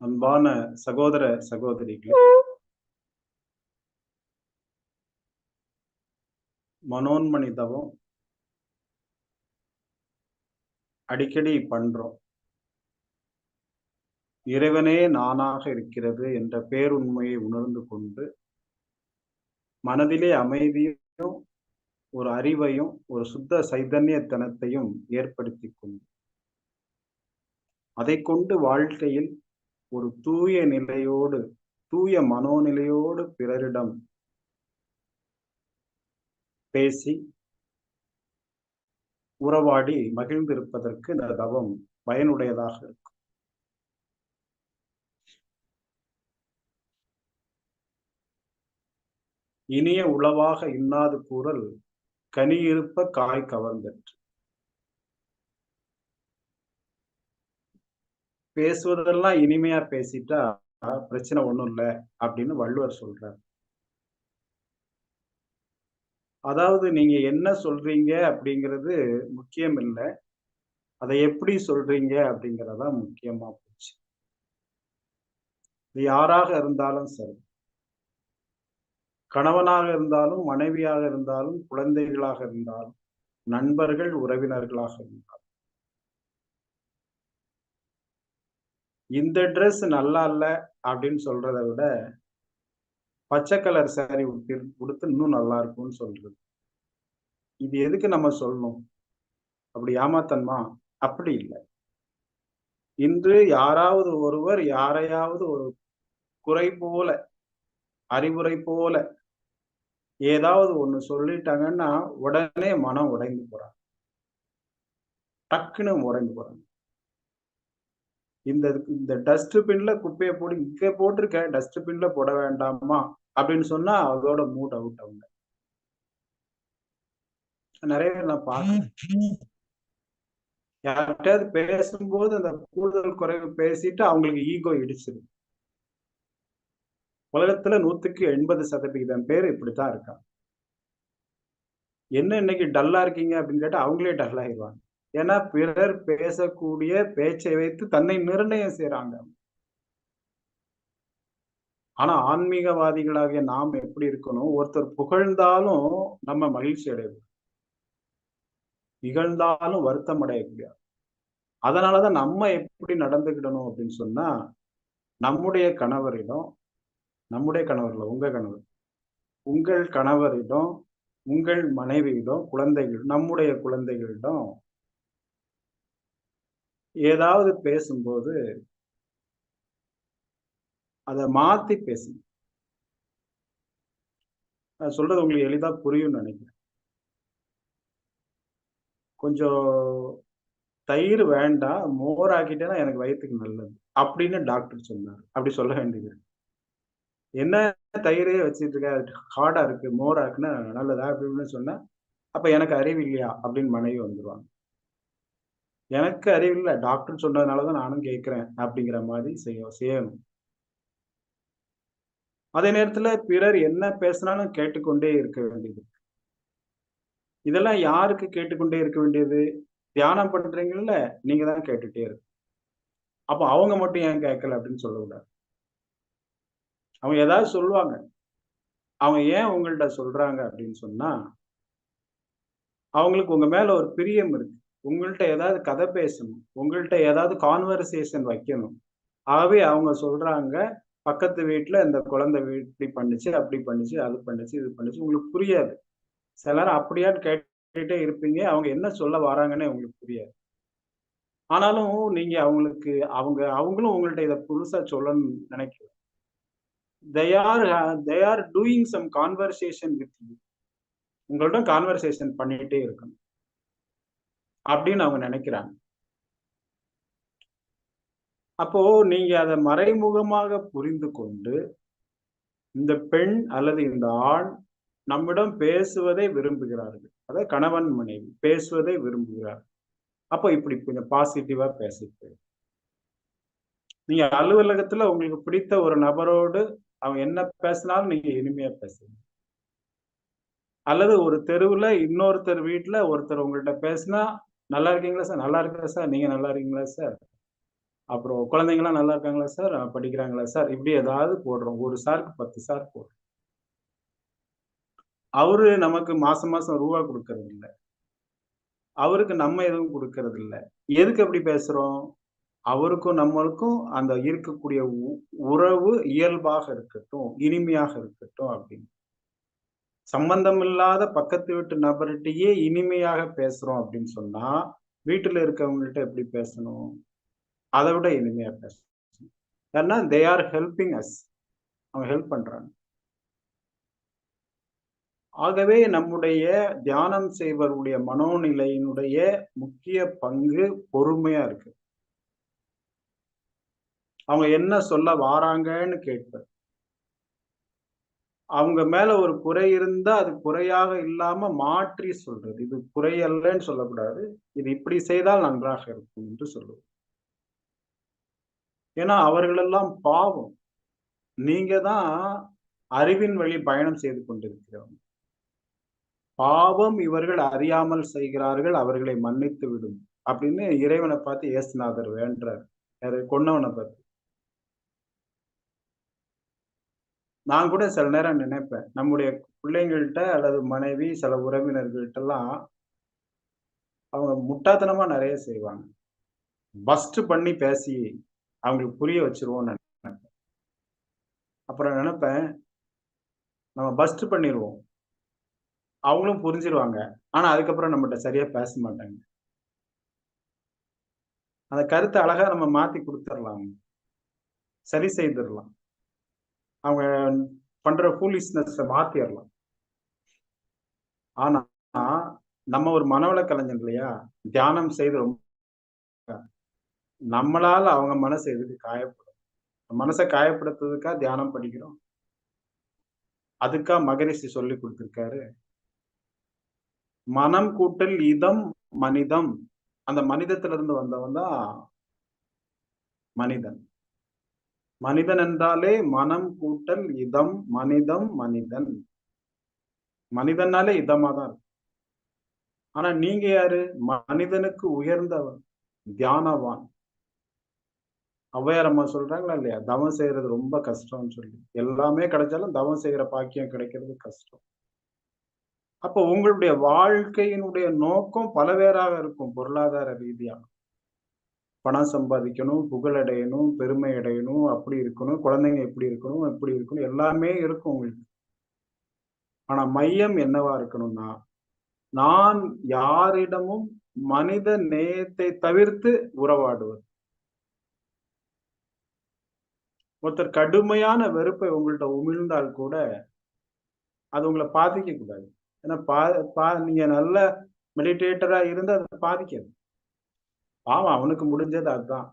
அன்பான சகோதர சகோதரிகளே மனோன்மணி தவம் அடிக்கடி பண்றோம். இறைவனே நானாக இருக்கிறது என்ற பேருண்மையை உணர்ந்து கொண்டு மனதிலே அமைதியும் ஒரு அறிவையும் ஒரு சுத்த சைதன்யத்தனத்தையும் ஏற்படுத்தி கொண்டு அதை கொண்டு வாழ்க்கையில் ஒரு தூய நிலையோடு தூய மனோநிலையோடு பிறரிடம் பேசி உறவாடி மகிழ்ந்திருப்பதற்கு இந்த தவம் பயனுடையதாக இருக்கும். இனிய உளவாக இன்னாது கூறல் கனியிருப்ப காய் கவர்ந்தற்று. பேசுவதெல்லாம் இனிமையா பேசிட்டா பிரச்சனை ஒண்ணும் இல்லை அப்படின்னு வள்ளுவர் சொல்றார். அதாவது நீங்க என்ன சொல்றீங்க அப்படிங்கிறது முக்கியம் இல்லை. அதை எப்படி சொல்றீங்க அப்படிங்கிறதா முக்கியமா போச்சு. இது யாராக இருந்தாலும் சரி. கணவனாக இருந்தாலும் மனைவியாக இருந்தாலும் குழந்தைகளாக இருந்தாலும் நண்பர்கள் உறவினர்களாக இருந்தாலும் இந்த ட்ரெஸ் நல்லா இல்ல அப்படின்னு சொல்றதை விட பச்சை கலர் சாரி கொடுத்து இன்னும் நல்லா இருக்கும்னு சொல்றது. இது எதுக்கு நம்ம சொல்லணும்? அப்படி ஏமாத்தன்மா அப்படி இல்லை. இன்று யாராவது ஒருவர் யாரையாவது ஒரு குறை போல அறிவுரை போல ஏதாவது ஒண்ணு சொல்லிட்டாங்கன்னா உடனே மனம் உடைந்து போறாங்க. டக்குன்னு உடைந்து போறாங்க. இந்த இந்த டஸ்ட்பின்ல குப்பையை போட்டு இங்க போட்டிருக்க டஸ்ட்பின்ல போட வேண்டாமா? அப்படின்னு சொன்னா அதோட மூட் அவுட் அவங்க. நிறைய பேர் நான் பார்க்கறேன். யார்கிட்டயாவது பேசும்போது அந்த கூடுதல் குறைவு பேசிட்டு அவங்களுக்கு ஈகோ இடிச்சிடும் உலகத்துல நூத்துக்கு எண்பது சதவிகிதம் பேர் இப்படித்தான் இருக்காங்க. என்ன இன்னைக்கு டல்லா இருக்கீங்க அப்படின்னு கேட்டா அவங்களே டல் ஆயிடுவாங்க. ஏன்னா பிறர் பேசக்கூடிய பேச்சை வைத்து தன்னை நிர்ணயம் செய்யறாங்க ஆனா ஆன்மீகவாதிகளாகிய நாம் எப்படி இருக்கணும்? ஒருத்தர் புகழ்ந்தாலும் நம்ம மகிழ்ச்சி அடையணும் இகழ்ந்தாலும் வருத்தம் அடையக்கூடாது அதனாலதான் நம்ம எப்படி நடந்துக்கிடணும் அப்படின்னு சொன்னா நம்முடைய கணவரிடம் நம்முடைய கணவர்ல உங்க கணவர் உங்கள் கணவரிடம் உங்கள் மனைவியிடம் குழந்தைகள் நம்முடைய குழந்தைகளிடம் ஏதாவது பேசும்போது அதை மாத்தி பேசுங்க. நான் சொல்றது உங்களுக்கு எளிதா புரியும் நினைக்கிறேன். கொஞ்சம் தயிர் வேண்டாம் மோர் ஆக்கிட்டேன்னா எனக்கு வயிற்றுக்கு நல்லது அப்படின்னு டாக்டர் சொன்னார். அப்படி சொல்ல வேண்டியது என்ன தயிரே வச்சுட்டு இருக்க ஹார்டா இருக்கு மோர் ஆக்குன்னா நல்லதா அப்படின்னு சொன்னா அப்ப எனக்கு அறிவு இல்லையா அப்படின்னு மனைவி வந்துருவாங்க. எனக்கு அறிவில்லை டாக்டர் டாக்டர் சொன்னதுனாலதான் நானும் கேட்கிறேன் அப்படிங்கிற மாதிரி செய்ய செய்யணும். அதே நேரத்துல பிறர் என்ன பேசினாலும் கேட்டுக்கொண்டே இருக்க வேண்டியது. இதெல்லாம் யாருக்கு கேட்டுக்கொண்டே இருக்க வேண்டியது? தியானம் பண்றீங்கல்ல நீங்க தான் கேட்டுட்டே இருக்கு அப்போ அவங்க மட்டும் ஏன் கேட்கல அப்படின்னு சொல்லக்கூடாது. அவங்க ஏதாவது சொல்லுவாங்க. அவங்க ஏன் உங்கள்கிட்ட சொல்றாங்க அப்படின்னு சொன்னா அவங்களுக்கு உங்க மேல ஒரு பிரியம் இருக்கு. உங்கள்கிட்ட ஏதாவது கதை பேசணும் உங்கள்கிட்ட ஏதாவது கான்வர்சேஷன் வைக்கணும். ஆகவே அவங்க சொல்றாங்க பக்கத்து வீட்டில் இந்த குழந்தை இப்படி பண்ணுச்சு அப்படி பண்ணுச்சு அது பண்ணுச்சு இது பண்ணுச்சு உங்களுக்கு புரியாது. சிலர் அப்படியான்னு கேட்டுட்டே இருப்பீங்க அவங்க என்ன சொல்ல வராங்கன்னு உங்களுக்கு புரியாது. ஆனாலும் நீங்க அவங்களுக்கு அவங்க அவங்களும் உங்கள்ட்ட இதை புதுசா சொல்லணும்னு நினைக்கிறேன். They are they are doing some conversation with you உங்கள்ட்ட கான்வர்சேஷன் பண்ணிட்டே இருக்கணும். அப்படின்னு அவங்க நினைக்கிறாங்க. அப்போ நீங்க அதை மறைமுகமாக புரிந்து கொண்டு இந்த பெண் அல்லது இந்த ஆண் நம்மிடம் பேசுவதை விரும்புகிறார்கள். அதாவது கணவன் மனைவி பேசுவதை விரும்புகிறார். அப்போ இப்படி கொஞ்சம் பாசிட்டிவா பேசிட்டு நீங்க அலுவலகத்துல உங்களுக்கு பிடித்த ஒரு நபரோடு அவன் என்ன பேசினாலும் நீங்க இனிமையா பேசுங்க. அல்லது ஒரு தெருவுல இன்னொருத்தர் வீட்டுல ஒருத்தர் உங்கள்கிட்ட பேசினா நல்லா இருக்கீங்களா சார்? நல்லா இருக்கா சார். நீங்க நல்லா இருக்கீங்களா சார்? அப்புறம் குழந்தைங்களாம் நல்லா இருக்காங்களா சார்? படிக்கிறாங்களா சார்? இப்படி ஏதாவது போடுறோம். ஒரு சாருக்கு பத்து சார் போடுறோம். அவரு நமக்கு மாசம் மாசம் ரூபா கொடுக்கறது இல்லை அவருக்கு நம்ம எதுவும் கொடுக்கறது இல்லை எதுக்கு அப்படி பேசுறோம்? அவருக்கும் நம்மளுக்கும் அந்த இருக்கக்கூடிய உறவு இயல்பாக இருக்கட்டும் இனிமையாக இருக்கட்டும் அப்படின்னு. சம்பந்தம் இல்லாத பக்கத்து வீட்டு நபர்கிட்டயே இனிமையாக பேசுறோம் அப்படின்னு சொன்னா வீட்டுல இருக்கவங்கள்ட்ட எப்படி பேசணும்? அதை விட இனிமையா பேசணும். ஏன்னா தே ஆர் ஹெல்பிங் அஸ் அவங்க ஹெல்ப் பண்றாங்க. ஆகவே நம்முடைய தியானம் செய்வருடைய மனோநிலையினுடைய முக்கிய பங்கு பொறுமையா இருக்கு. அவங்க என்ன சொல்ல வாராங்கன்னு கேட்பேன். அவங்க மேல ஒரு குறை இருந்தா அது குறையாக இல்லாம மாற்றி சொல்றது. இது குறை அல்லன்னு சொல்லக்கூடாது. இது இப்படி செய்தால் நன்றாக இருக்கும் என்று சொல்லுவோம். ஏன்னா அவர்களெல்லாம் பாவம். நீங்க தான் அறிவின் வழி பயணம் செய்து கொண்டிருக்கிறவங்க பாவம் இவர்கள் அறியாமல் செய்கிறார்கள் அவர்களை மன்னித்து விடும் அப்படின்னு இறைவனை பார்த்து ஏசுநாதர் வேண்டார் கொன்னவனை பார்த்து. நான் கூட சில நேரம் நினைப்பேன். நம்முடைய பிள்ளைங்கள்ட்ட அல்லது மனைவி சில உறவினர்கள்ட்ட எல்லாம் அவங்க முட்டாத்தனமா நிறைய செய்வாங்க. பஸ்ட் பண்ணி பேசி அவங்களுக்கு புரிய வச்சிருவோம்னு நினைப்பேன். அப்புறம் நினைப்பேன் நம்ம பஸ்ட் பண்ணிடுவோம் அவங்களும் புரிஞ்சிருவாங்க. ஆனா அதுக்கப்புறம் நம்மகிட்ட சரியா பேச மாட்டாங்க. அந்த கருத்தை அழகா நம்ம மாத்தி கொடுத்துடலாம். சரி செய்திடலாம். அவங்க பண்ற ஃபூலிஸ்னஸ் மாத்திரலாம். ஆனா நம்ம ஒரு மனவள கலைஞர் இல்லையா? தியானம் செய்து ரொம்ப நம்மளால அவங்க மனசு எதுக்கு காயப்படும் மனசை காயப்படுத்துறதுக்கா தியானம் படிக்கிறோம்? அதுக்கா மகரிஷி சொல்லி கொடுத்திருக்காரு மனம் கூட்டல் இதம் மனிதம். அந்த மனிதத்திலிருந்து வந்தவன் தான் மனிதன். மனிதன் என்றாலே மனம் கூட்டல் இதம் மனிதம் மனிதன். மனிதனாலே இதமா தான் இருக்கும் ஆனா நீங்க யாரு? மனிதனுக்கு உயர்ந்தவன் தியானவான். அவ்வையாரம்மா சொல்றாங்களா இல்லையா? தவம் செய்யறது ரொம்ப கஷ்டம்னு சொல்லி. எல்லாமே கிடைச்சாலும் தவம் செய்யற பாக்கியம் கிடைக்கிறது கஷ்டம். அப்போ உங்களுடைய வாழ்க்கையினுடைய நோக்கம் பலவேறாக இருக்கும் பொருளாதார ரீதியா பணம் சம்பாதிக்கணும் புகழ் அடையணும் பெருமை அடையணும் அப்படி இருக்கணும் குழந்தைங்க எப்படி இருக்கணும் எப்படி இருக்கணும் எல்லாமே இருக்கும் உங்களுக்கு. ஆனா மையம் என்னவா இருக்கணும்னா நான் யாரிடமும் மனித நேயத்தை தவிர்த்து உறவாடுவது. ஒருத்தர் கடுமையான வெறுப்பை உங்கள்கிட்ட உமிழ்ந்தால் கூட அது உங்களை பாதிக்க கூடாது ஏன்னா பா பா நீங்க நல்ல மெடிடேட்டரா இருந்து அதை பாதிக்காது. பாவம் அவனுக்கு முடிஞ்சது அதுதான்.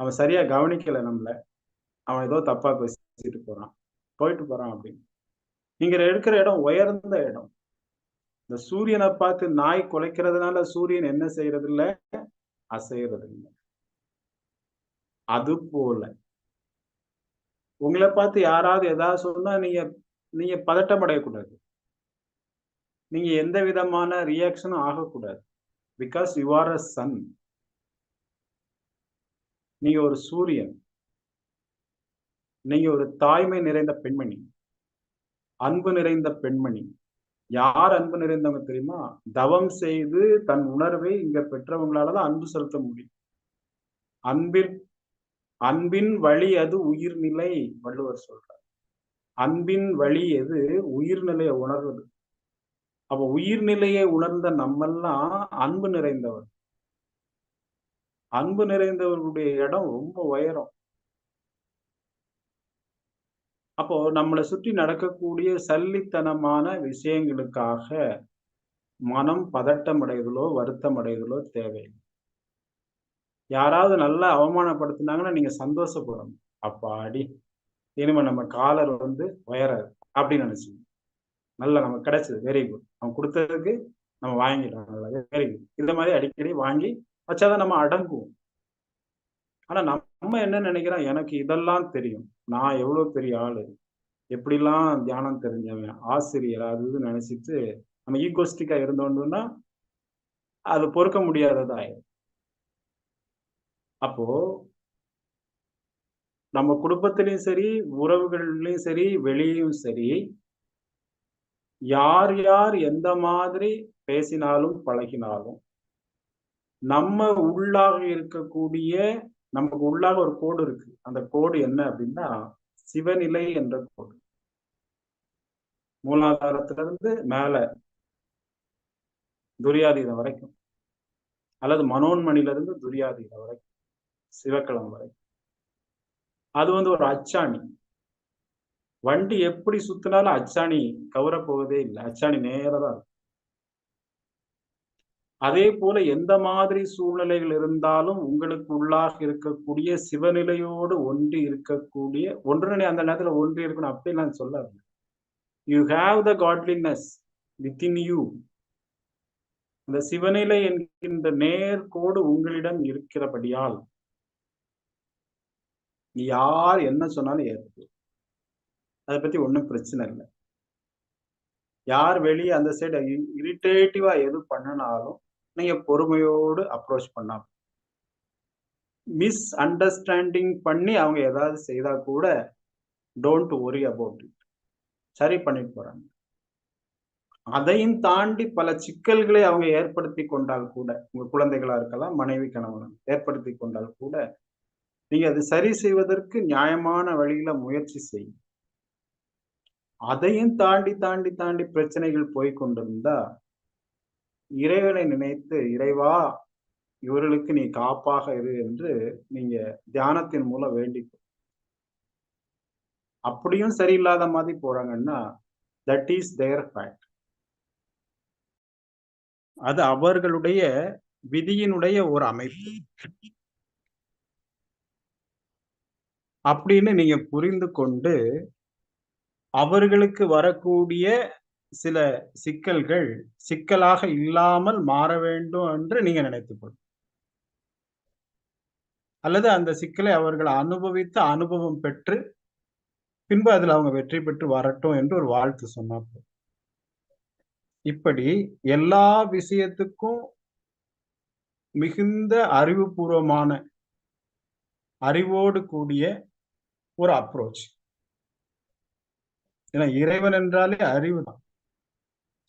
அவன் சரியா கவனிக்கல நம்மள. அவன் ஏதோ தப்பா பேசிட்டு போறான். போயிட்டு போறான் அப்படின்னு. நீங்க எடுக்கிற இடம் உயர்ந்த இடம். இந்த சூரியனை பார்த்து நாய் குலைக்கிறதுனால சூரியன் என்ன செய்யறது இல்ல அசையறது இல்லை அது போல. உங்களை பார்த்து யாராவது ஏதாவது சொன்னா நீங்க நீங்க பதட்டம் அடையக்கூடாது. நீங்க எந்த விதமான ரியாக்ஷனும் ஆகக்கூடாது. Because you are a sun நீங்க ஒரு சூரியன் நீங்க ஒரு தாய்மை நிறைந்த பெண்மணி அன்பு நிறைந்த பெண்மணி. யார் அன்பு நிறைந்தவங்க தெரியுமா? தவம் செய்து தன் உணர்வை இங்க பெற்றவங்களாலதான் அன்பு செலுத்த முடியும். அன்பின் அன்பின் வழி அது உயிர்நிலை வள்ளுவர் சொல்றார். அன்பின் வழி எது? உயிர்நிலையை உணர்வது. அப்ப உயிர்நிலையை உணர்ந்த நம்மெல்லாம் அன்பு நிறைந்தவர். அன்பு நிறைந்தவர்களுடைய இடம் ரொம்ப உயரம். அப்போ நம்மளை சுற்றி நடக்கக்கூடிய சல்லித்தனமான விஷயங்களுக்காக மனம் பதட்டம் அடைதலோ வருத்தம் அடைதலோ தேவையில்லை யாராவது நல்லா அவமானப்படுத்தினாங்கன்னா நீங்க சந்தோஷப்படணும். அப்பாடி இனிமே நம்ம காலர் வந்து உயராது அப்படின்னு நினைச்சீங்க நல்லா நமக்கு கிடைச்சது. வெரி குட் அவன் கொடுத்ததுக்கு நம்ம வாங்கிட்டோம். நல்லா. வெரி குட் இந்த மாதிரி அடிக்கடி வாங்கி வச்சாதான் நம்ம அடங்குவோம் ஆனா நம்ம என்ன நினைக்கிறோம்? எனக்கு இதெல்லாம் தெரியும். நான் எவ்வளவு பெரிய ஆளு? எப்படிலாம் தியானம் தெரிஞ்சவன்? ஆசிரியர் அது நினைச்சிட்டு நம்ம ஈகோஸ்டிக்கா இருந்தோம்னா அது பொறுக்க முடியாததாயிரும் அப்போ நம்ம குடும்பத்திலையும் சரி, உறவுகள்லயும் சரி, வெளியும் சரி யார் யார் எந்த மாதிரி பேசினாலும், பழகினாலும், நம்ம உள்ளாக இருக்கக்கூடிய நமக்கு உள்ளாக ஒரு கோடு இருக்கு. அந்த கோடு என்ன அப்படின்னா, சிவநிலை என்ற கோடு. மூலாதாரத்திலிருந்து மேல துரியாதீதம் வரைக்கும். அல்லது மனோன்மணிலிருந்து துரியாதீதம் வரைக்கும். சிவக்களம் வரைக்கும். அது வந்து ஒரு அச்சாணி. வண்டி எப்படி சுத்தினாலும் அச்சாணி கவர போவதே இல்லை. அச்சாணி நேரதா இருக்கும். அதே போல எந்த மாதிரி சூழ்நிலைகள் இருந்தாலும் உங்களுக்கு உள்ளாக இருக்கக்கூடிய சிவநிலையோடு ஒன்றி இருக்கக்கூடிய ஒன்றுனே அந்த நேரத்துல ஒன்றி இருக்கணும் அப்படிலாம் சொல்லாது. You have the godliness within you. இந்த சிவநிலை என்கின்ற நேர்கோடு உங்களிடம் இருக்கிறபடியால் யார் என்ன சொன்னாலும் ஏற்படும் அதை பத்தி ஒன்றும் பிரச்சனை இல்லை. யார் வெளியே அந்த சைடு இரிட்டேட்டிவா எது பண்ணினாலும் நீங்க பொறுமையோடு அப்ரோச் பண்ணலாம் மிஸ் அண்டர்ஸ்டாண்டிங் பண்ணி அவங்க ஏதாவது செய்தா கூட டோன்ட் ஒரி அபவுட் இட் சரி பண்ணிட்டு போறாங்க. அதையும் தாண்டி பல சிக்கல்களை அவங்க ஏற்படுத்தி கொண்டால் கூட உங்க குழந்தைகளா இருக்கலாம் மனைவி கணவன் ஏற்படுத்தி கொண்டால் கூட நீங்க அது சரி செய்வதற்கு நியாயமான வழியில முயற்சி செய்யும் அதையும் தாண்டி தாண்டி தாண்டி பிரச்சனைகள் போய் கொண்டிருந்தா இறைவனை நினைத்து இறைவா இவர்களுக்கு நீ காப்பாக இரு என்று நீங்க தியானத்தின் மூலம் வேண்டிக்கும் அப்படியும் சரியில்லாத மாதிரி போறாங்கன்னா தட் இஸ் தேர் ஃபேக்ட் அது அவர்களுடைய விதியினுடைய ஒரு அமைப்பு. அப்படின்னு நீங்க புரிந்து கொண்டு அவர்களுக்கு வரக்கூடிய சில சிக்கல்கள் சிக்கலாக இல்லாமல் மாற வேண்டும் என்று நீங்க நினைத்துக்கொள். அல்லது அந்த சிக்கலை அவர்கள் அனுபவித்து அனுபவம் பெற்று பின்பு அதில் அவங்க வெற்றி பெற்று வரட்டும் என்று ஒரு வாழ்த்து சொன்னார் இப்படி எல்லா விஷயத்துக்கும் மிகுந்த அறிவுபூர்வமான அறிவோடு கூடிய ஒரு அப்ரோச் ஏன்னா இறைவன் என்றாலே அறிவு தான்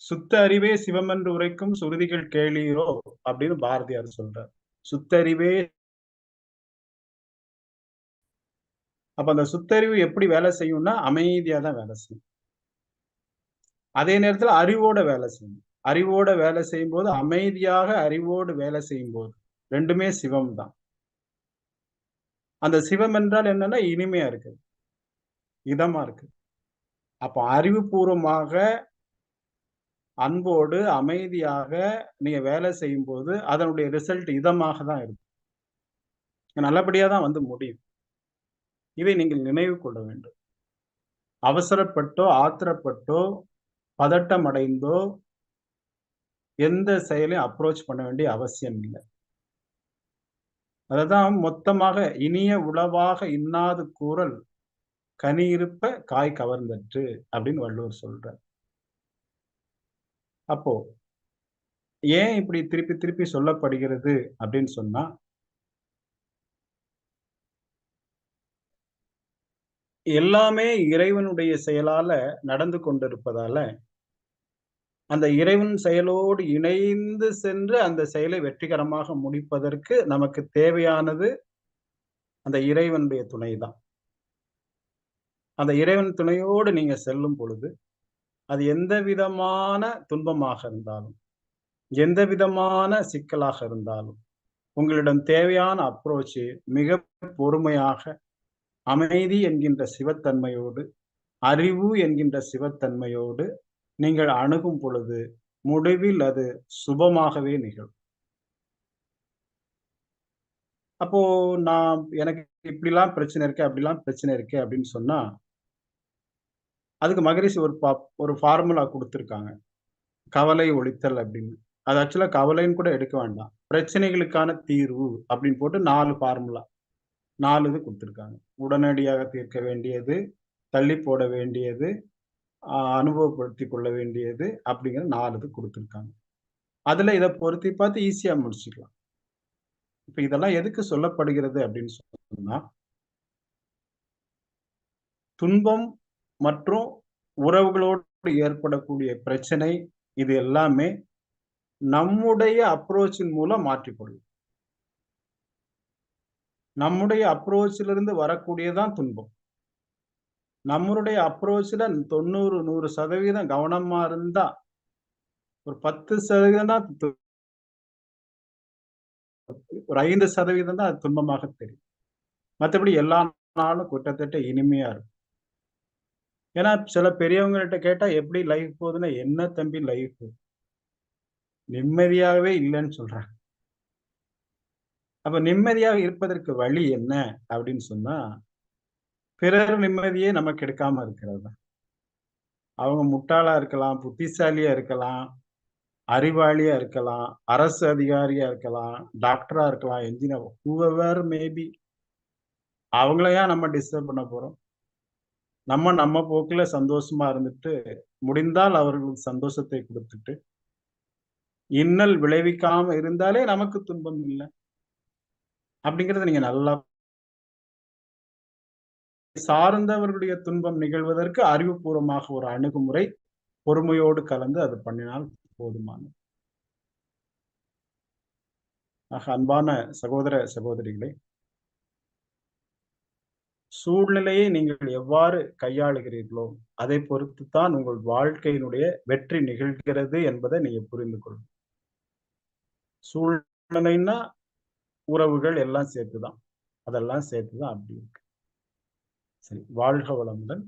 சுத்த அறிவே சிவம் என்று உரைக்கும் சுருதிகள் கேளீரோ அப்படின்னு பாரதியார் சொல்றார். சுத்தறிவே அப்ப அந்த சுத்தறிவு எப்படி வேலை செய்யும்னா அமைதியா தான் வேலை செய்யும். அதே நேரத்துல அறிவோட வேலை செய்யும். அறிவோட வேலை செய்யும் போது அமைதியாக அறிவோடு வேலை செய்யும் போது ரெண்டுமே சிவம் தான் அந்த சிவம் என்றால் என்னன்னா இனிமையா இருக்கு இதமா இருக்கு அப்போ அறிவுபூர்வமாக அன்போடு அமைதியாக நீங்க வேலை செய்யும் போது அதனுடைய ரிசல்ட் இதமாக தான் இருக்கும். நல்லபடியா தான் வந்து முடியும். இதை நீங்கள் நினைவு கொள்ள வேண்டும். அவசரப்பட்டோ ஆத்திரப்பட்டோ பதட்டம் அடைந்தோ எந்த செயலையும் அப்ரோச் பண்ண வேண்டிய அவசியம் இல்லை. அதுதான் மொத்தமாக இனிய உளவாக இன்னாது கூறல் கனி இருப்ப காய் கவர்ந்தற்று அப்படின்னு வள்ளுவர் சொல்றார். அப்போ ஏன் இப்படி திருப்பி திருப்பி சொல்லப்படுகிறது அப்படின்னு சொன்னா எல்லாமே இறைவனுடைய செயலால நடந்து கொண்டிருப்பதால அந்த இறைவன் செயலோடு இணைந்து சென்று அந்த செயலை வெற்றிகரமாக முடிப்பதற்கு நமக்கு தேவையானது அந்த இறைவனுடைய துணை தான் அந்த இறைவன் துணையோடு நீங்க செல்லும் பொழுது அது எந்த விதமான துன்பமாக இருந்தாலும் எந்த விதமான சிக்கலாக இருந்தாலும் உங்களிடம் தேவையான அப்ரோச்சு மிக பொறுமையாக அமைதி என்கின்ற சிவத்தன்மையோடு அறிவு என்கின்ற சிவத்தன்மையோடு நீங்கள் அணுகும் பொழுது முடிவில் அது சுபமாகவே நிகழும். அப்போ நான் எனக்கு இப்படிலாம் பிரச்சனை இருக்கு அப்படிலாம் பிரச்சனை இருக்கு அப்படின்னு சொன்னா அதுக்கு மகரிஷி ஒரு பா ஒரு ஃபார்முலா கொடுத்துருக்காங்க. கவலை ஒழித்தல் அப்படின்னு. அது ஆக்சுவலாக கவலைன்னு கூட எடுக்க வேண்டாம். பிரச்சனைகளுக்கான தீர்வு அப்படின்னு போட்டு நாலு ஃபார்முலா நாலு இது கொடுத்துருக்காங்க. உடனடியாக தீர்க்க வேண்டியது தள்ளி போட வேண்டியது அனுபவப்படுத்தி கொள்ள வேண்டியது அப்படிங்கிற நாலு இது கொடுத்துருக்காங்க. அதில் இதை பொருத்தி பார்த்து ஈஸியாக முடிச்சுக்கலாம். இப்ப இதெல்லாம் எதுக்கு சொல்லப்படுகிறது அப்படின்னு சொன்னா துன்பம் மற்றும் உறவுகளோடு ஏற்படக்கூடிய பிரச்சனை இது எல்லாமே நம்முடைய அப்ரோச்சின் மூலம் மாற்றிக்கொள்ளும். நம்முடைய அப்ரோச்சிலிருந்து வரக்கூடியதான் துன்பம். நம்மளுடைய அப்ரோச்ல தொண்ணூறு நூறு சதவீதம் கவனமா இருந்தா ஒரு பத்து சதவீதம் தான் ஒரு ஐந்து சதவீதம் தான் அது துன்பமாக தெரியும். மற்றபடி எல்லா நாளும் கிட்டத்தட்ட இனிமையா இருக்கும். ஏன்னா சில பெரியவங்கள்ட்ட கேட்டா எப்படி லைஃப் போகுதுன்னா என்ன தம்பி லைஃப் நிம்மதியாகவே இல்லைன்னு சொல்றாங்க. அப்ப நிம்மதியாக இருப்பதற்கு வழி என்ன அப்படின்னு சொன்னா பிறர் நிம்மதியே நமக்கு எடுக்காம இருக்கிறது தான். அவங்க முட்டாளா இருக்கலாம் புத்திசாலியா இருக்கலாம் அறிவாளியா இருக்கலாம் அரசு அதிகாரியா இருக்கலாம் டாக்டரா இருக்கலாம் என்ஜினியர் ஹூவர் மேபி அவங்களையா நம்ம டிஸ்டர்ப் பண்ண போறோம். நம்ம நம்ம போக்குல சந்தோஷமா இருந்துட்டு முடிந்தால் அவர்களுக்கு சந்தோஷத்தை கொடுத்துட்டு இன்னல் விளைவிக்காம இருந்தாலே நமக்கு துன்பம் இல்லை. அப்படிங்கறத நீங்க நல்லா சார்ந்தவர்களுடைய துன்பம் நிகழ்வதற்கு அறிவுபூர்வமாக ஒரு அணுகுமுறை பொறுமையோடு கலந்து அது பண்ணினால் போதுமானது. ஆக அன்பான சகோதர சகோதரிகளே சூழ்நிலையை நீங்கள் எவ்வாறு கையாளுகிறீர்களோ அதை பொறுத்து தான் உங்கள் வாழ்க்கையினுடைய வெற்றி நிகழ்கிறது என்பதை நீங்க புரிந்து கொள்ளும். சூழ்நிலைன்னா உறவுகள் எல்லாம் சேர்த்துதான். அதெல்லாம் சேர்த்துதான் அப்படி இருக்கு. சரி வாழ்க வளமுடன்.